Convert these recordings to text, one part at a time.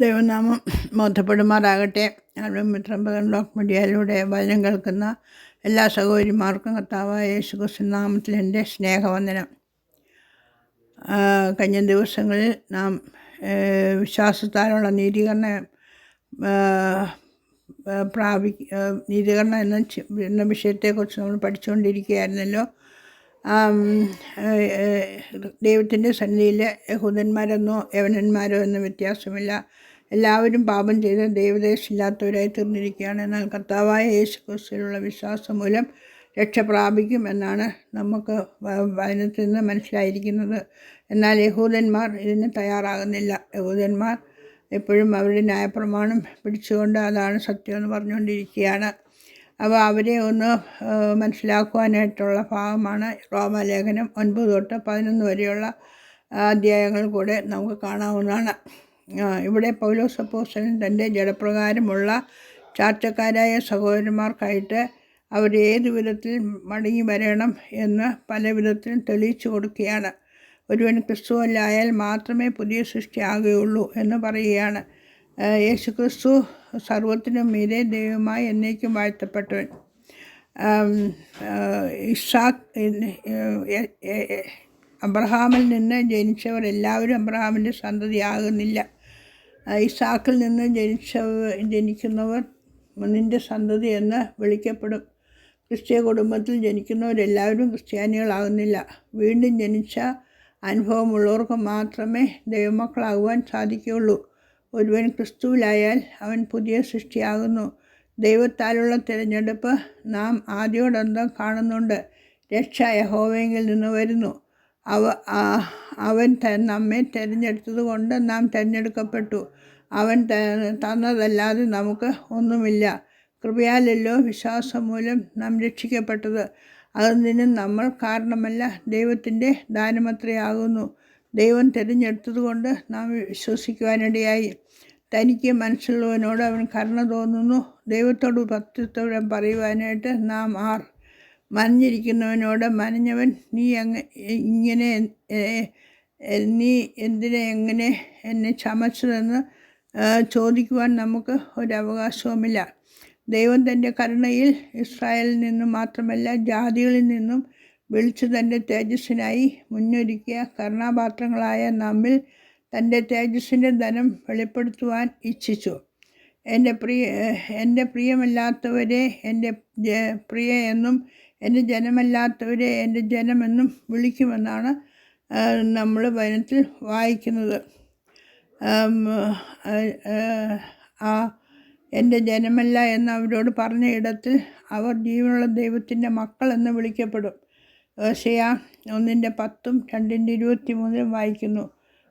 ദൈവനാമം ബോധപ്പെടുമാറാകട്ടെ. മിത്രംബകൻ ലോക്ക് മീഡിയയിലൂടെ വചനം കേൾക്കുന്ന എല്ലാ സഹോദരിമാർക്കും കർത്താവായ യേശു ക്രിസ്തു നാമത്തിൽ എന്റെ സ്നേഹവന്ദനം. കഴിഞ്ഞ ദിവസങ്ങളിൽ നാം വിശ്വാസത്താലുള്ള നീതീകരണ പ്രാപി നീതീകരണം എന്ന എന്ന വിഷയത്തെക്കുറിച്ച് നമ്മൾ പഠിച്ചുകൊണ്ടിരിക്കുകയായിരുന്നല്ലോ. ദൈവത്തിന്റെ സന്നിധിയിൽ യഹൂദന്മാരെന്നോ യവനന്മാരോ എന്ന വ്യത്യാസമില്ല. എല്ലാവരും പാപം ചെയ്ത് ദൈവദേശമില്ലാത്തവരായി തീർന്നിരിക്കുകയാണ്. എന്നാൽ കർത്താവായ യേശു ക്രിസ്തുവിലുള്ള വിശ്വാസം മൂലം രക്ഷ പ്രാപിക്കും എന്നാണ് നമുക്ക് അതിനകത്ത് നിന്ന് മനസ്സിലായിരിക്കുന്നത്. എന്നാൽ യഹൂദന്മാർ ഇതിന് തയ്യാറാകുന്നില്ല. യഹൂദന്മാർ എപ്പോഴും അവരുടെ ന്യായപ്രമാണം പിടിച്ചുകൊണ്ട് അതാണ് സത്യമെന്ന് പറഞ്ഞുകൊണ്ടിരിക്കുകയാണ്. അപ്പോൾ അവരെ ഒന്ന് മനസ്സിലാക്കുവാനായിട്ടുള്ള ഭാഗമാണ് റോമാലേഖനം ഒൻപത് തൊട്ട് പതിനൊന്ന് വരെയുള്ള അധ്യായങ്ങൾ കൂടെ നമുക്ക് കാണാവുന്നതാണ്. ഇവിടെ പൗലോസ് തന്റെ ജഡപ്രകാരമുള്ള ചാർച്ചക്കാരായ സഹോദരന്മാർക്കായിട്ട് അവർ ഏതു വിധത്തിൽ മടങ്ങി വരണം എന്ന് പല വിധത്തിലും തെളിയിച്ചു കൊടുക്കുകയാണ്. ഒരുവൻ ക്രിസ്തുവല്ലായാൽ മാത്രമേ പുതിയ സൃഷ്ടിയാകുകയുള്ളൂ എന്ന് പറയുകയാണ്. യേശു ക്രിസ്തു സർവത്തിനും മീതെ ദൈവമായി എന്നേക്കും വാഴ്ത്തപ്പെട്ടവൻ. ഏ, അബ്രഹാമിൽ നിന്ന് ജനിച്ചവർ എല്ലാവരും അബ്രഹാമിന്റെ സന്തതിയാകുന്നില്ല. ആ, ഇസാക്കിൽ നിന്ന് ജനിച്ച ജനിക്കുന്നവർ നിന്റെ സന്തതി എന്ന് വിളിക്കപ്പെടും. ക്രിസ്ത്യ കുടുംബത്തിൽ ജനിക്കുന്നവരെല്ലാവരും ക്രിസ്ത്യാനികളാകുന്നില്ല. വീണ്ടും ജനിച്ച അനുഭവമുള്ളവർക്ക് മാത്രമേ ദൈവമക്കളാകുവാൻ സാധിക്കുകയുള്ളൂ. ഒരുവൻ ക്രിസ്തുവിലായാൽ അവൻ പുതിയ സൃഷ്ടിയാകുന്നു. ദൈവത്താലുള്ള തിരഞ്ഞെടുപ്പ് നാം ആദ്യോടന്തം കാണുന്നുണ്ട്. രക്ഷ യഹോവയെങ്കിൽ നിന്ന് വരുന്നു. അവ അവൻ നമ്മെ തിരഞ്ഞെടുത്തത് കൊണ്ട് നാം തിരഞ്ഞെടുക്കപ്പെട്ടു. അവൻ തന്നതല്ലാതെ നമുക്ക് ഒന്നുമില്ല. കൃപയാലല്ലോ വിശ്വാസം മൂലം നാം രക്ഷിക്കപ്പെട്ടത്. അതൊന്നിനും നമ്മൾ കാരണമല്ല ദൈവത്തിന്റെ ദാനമത്രയാകുന്നു. ദൈവം തിരഞ്ഞെടുത്തത് കൊണ്ട് നാം വിശ്വസിക്കുവാനിടയായി. തനിക്ക് മനസ്സുള്ളവനോട് അവൻ കരുണ തോന്നുന്നു. ദൈവത്തോട് പത്യത്തോടെ പറയുവാനായിട്ട് നാം ആർ മനഞ്ഞിരിക്കുന്നവനോട് മനഞ്ഞവൻ നീ അങ്ങ് ഇങ്ങനെ നീ എന്തിനെ എങ്ങനെ എന്നെ ചമച്ചതെന്ന് ചോദിക്കുവാൻ നമുക്ക് ഒരവകാശവുമില്ല. ദൈവം തന്റെ കരുണയിൽ ഇസ്രായേലിൽ നിന്നും മാത്രമല്ല ജാതികളിൽ നിന്നും വിളിച്ചു തന്റെ തേജസ്സിനായി മുന്നൊരുക്കിയ കരുണാപാത്രങ്ങളായ നമ്മിൽ തന്റെ തേജസ്സിന്റെ ധനം വെളിപ്പെടുത്തുവാൻ ഇച്ഛിച്ചു. എന്റെ പ്രിയ എന്റെ പ്രിയമല്ലാത്തവരെ എന്റെ പ്രിയ എന്നും എന്റെ ജനമല്ലാത്തവരെ എന്റെ ജനമെന്നും വിളിക്കുമെന്നാണ് നമ്മൾ വനത്തിൽ വായിക്കുന്നത്. ആ, എന്റെ ജനമല്ല എന്ന് അവരോട് പറഞ്ഞ ഇടത്തിൽ അവർ ജീവനുള്ള ദൈവത്തിന്റെ മക്കൾ എന്ന് വിളിക്കപ്പെടും. ഏഷ്യ ഒന്നിന്റെ പത്തും രണ്ടിന്റെ ഇരുപത്തി മൂന്നിലും വായിക്കുന്നു.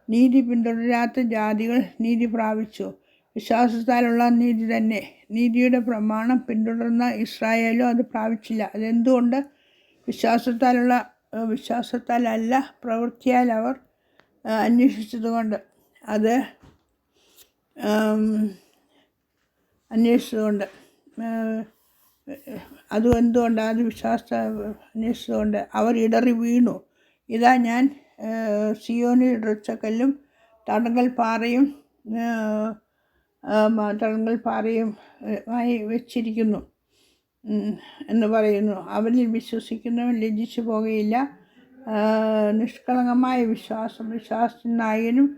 നീതി പിന്തുടരാത്ത ജാതികൾ നീതി പ്രാപിച്ചു. വിശ്വാസത്താലുള്ള നീതി തന്നെ. നീതിയുടെ പ്രമാണം പിന്തുടർന്ന ഇസ്രായേലും അത് പ്രാപിച്ചില്ല. അതെന്തുകൊണ്ട്? വിശ്വാസത്താലുള്ള വിശ്വാസത്താലല്ല പ്രവൃത്തിയാൽ അവർ അന്വേഷിച്ചതുകൊണ്ട്. അത് അന്വേഷിച്ചതുകൊണ്ട്. അത് എന്തുകൊണ്ടാണ് അത് വിശ്വാസ അന്വേഷിച്ചതുകൊണ്ട്. അവർ ഇടറി വീണു. ഇതാ ഞാൻ സിയോനിൽ ഇടച്ചക്കല്ലും തടങ്കൽ പാറയും ഏഹ് ആം, പാറയും ആയി വെച്ചിരിക്കുന്നു. എന്ന് പറയുന്നു. അവരിൽ വിശ്വസിക്കുന്നവൻ ലജ്ജിച്ചു പോകുകയില്ല നിഷ്കളങ്കമായ വിശ്വാസം വിശ്വാസത്തിന് നായകനും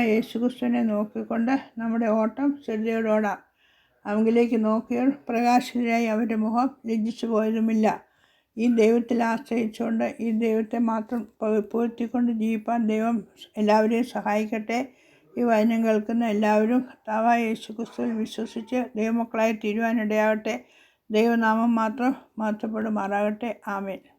യേശുക്രിസ്തുവിനെ നോക്കിക്കൊണ്ട് നമ്മുടെ ഓട്ടം ശ്രദ്ധയോടോടാം അവങ്കിലേക്ക് നോക്കിയാൽ പ്രകാശിതരായി അവരുടെ മുഖം ലജ്ജിച്ചു പോയതുമില്ല. ഈ ദൈവത്തിൽ ആശ്രയിച്ചുകൊണ്ട് ഈ ദൈവത്തെ മാത്രം പ- പുകഴ്ത്തിക്കൊണ്ട് ജീവിപ്പാൻ ദൈവം എല്ലാവരെയും സഹായിക്കട്ടെ. ഈ വചനം കേൾക്കുന്ന എല്ലാവരും കർത്താവായ യേശു ക്രിസ്തുവിൽ വിശ്വസിച്ച് ദൈവമക്കളായി തീരുവാനിടയാവട്ടെ ദൈവനാമം മാത്രം മാറ്റപ്പെടുമാറാകട്ടെ. ആമേൻ.